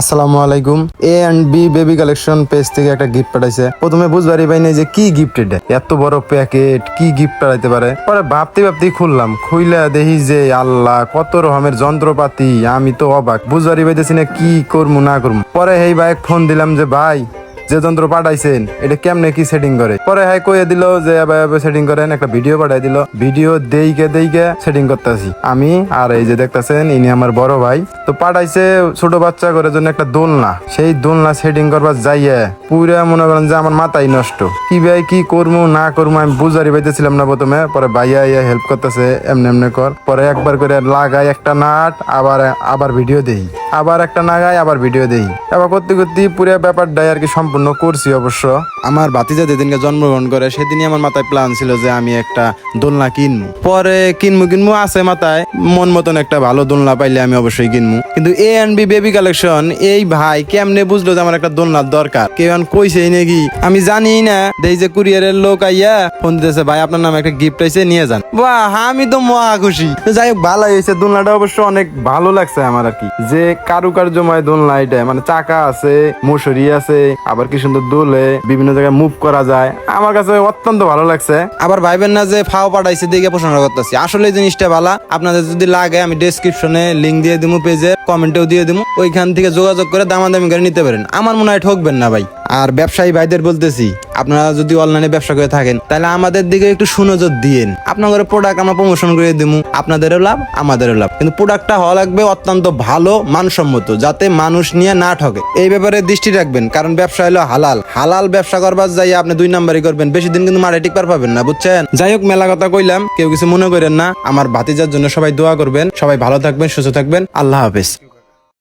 আসসালামু আলাইকুম। A and B baby collection page থেকে একটা গিফট পাঠাইছে। প্রথমে বুঝবারই পাই নাই যে কি গিফট এটা এত বড় প্যাকেট কি গিফট পাঠাইতে পারে? পরে ভাবতে ভাবতে খুললাম। খুইলা দেখি যে আল্লাহ, কত রকমের যন্ত্রপাতি। আমি তো অবাক। বুঝবারই পাইতেছি না কি করব না করব পরে এই ভাই ফোন দিলাম যে, ভাই যে যন্ত্র পাঠাইছেন, এটা কেমনে কি সেটিং করে? পরে হ্যাঁ কইয়ে দিল যে সেটিং করেন, একটা ভিডিও পাঠাই দিল। ভিডিও দেইকে দেইকে সেটিং করতেছি। আমি আর এই যে দেখতাছেন, ইনি আমার বড় ভাই। তো পাঠাইছে ছোট বাচ্চা করে জন্য একটা দোলনা। সেই দোলনা সেটিং করবার যাইয়ে পুরা মনে করেন যে আমার মাথাই নষ্ট। কি ভাই, কি করব না করব আমি বুঝারি পাইতেছিলাম না প্রথমে। পরে ভাইয়া ইয়া হেল্প করতেছে, এমনি এমনি কর। পরে একবার করে লাগাই একটা নাট, আবার আবার ভিডিও দেই। আবার একটা নাগাই, আবার ভিডিও দেই। এবার করতে করতে পুরো ব্যাপারটাই আর কি সম্পূর্ণ করছি অবশ্য। আমার ভাতিজা যেদিনকে জন্মগ্রহণ করে, সেদিনই আমার মাথায় প্ল্যান ছিল যে আমি একটা দোলনা কিনবো পরে কিনবো কিনবো আছে মাথায়, মন মতন একটা ভালো দোলনা পাইলে আমি অবশ্যই কিনবো কিন্তু A and B baby collection এই ভাই কেমনে বুঝলো যে আমার একটা দোলনার দরকার? কেউ কইছে নাকি? আমি জানি না। দেই যে কুরিয়ারের লোক আইয়া ফোন দিতেছে, ভাই, আপনার নামে একটা গিফট আইছে নিয়ে যান। বাহ, আমি তো মহা খুশি। যাই হোক ভালো হয়েছে। দোলনাটা অবশ্য অনেক ভালো লাগছে আমার আর কি। যে কারুকার্যময় দোলনা এটা মানে চাকা আছে, মশুরি আছে, আবার কি সুন্দর দোলে বিভিন্ন জায়গায় মুভ করা যায়। আমার কাছে অত্যন্ত ভালো লাগছে। আবার ভাইবেন না যে ফাও পাঠাইছে দিকে প্রশংসা করতেছি। আসলে জিনিসটা ভালো। আপনাদের যদি লাগে, আমি ডেসক্রিপশনে লিঙ্ক দিয়ে দিবো পেজে কমেন্টেও দিয়ে দিবো ওইখান থেকে যোগাযোগ করে দামাদামি করে নিতে পারেন। আমার মনে হয় ঠকবেন না ভাই। আর ব্যবসায়ী ভাইদের বলতেছি, আপনারা যদি অনলাইনে ব্যবসা করে থাকেন, তাহলে আমাদের দিকে একটু সুনজর দিয়েন। আপনাদের প্রোডাক্ট আমরা প্রমোশন করে দিব আপনাদেরও লাভ, আমাদেরও লাভ। কিন্তু প্রোডাক্টটা হওয়া লাগবে অত্যন্ত ভালো, মানসম্মত, যাতে মানুষ নিয়ে না ঠকে। এই ব্যাপারে দৃষ্টি রাখবেন, কারণ ব্যবসা হলো হালাল। হালাল ব্যবসা করবার যাই আপনি দুই নাম্বারই করবেন, বেশি দিন কিন্তু মাঠে টিকবার পাবেন না, বুঝছেন? যাই হোক, মেলা কথা কইলাম, কেউ কিছু মনে করেন না। আমার ভাতিজার জন্য সবাই দোয়া করবেন, সবাই ভালো থাকবেন, সুস্থ থাকবেন। আল্লাহ হাফেজ।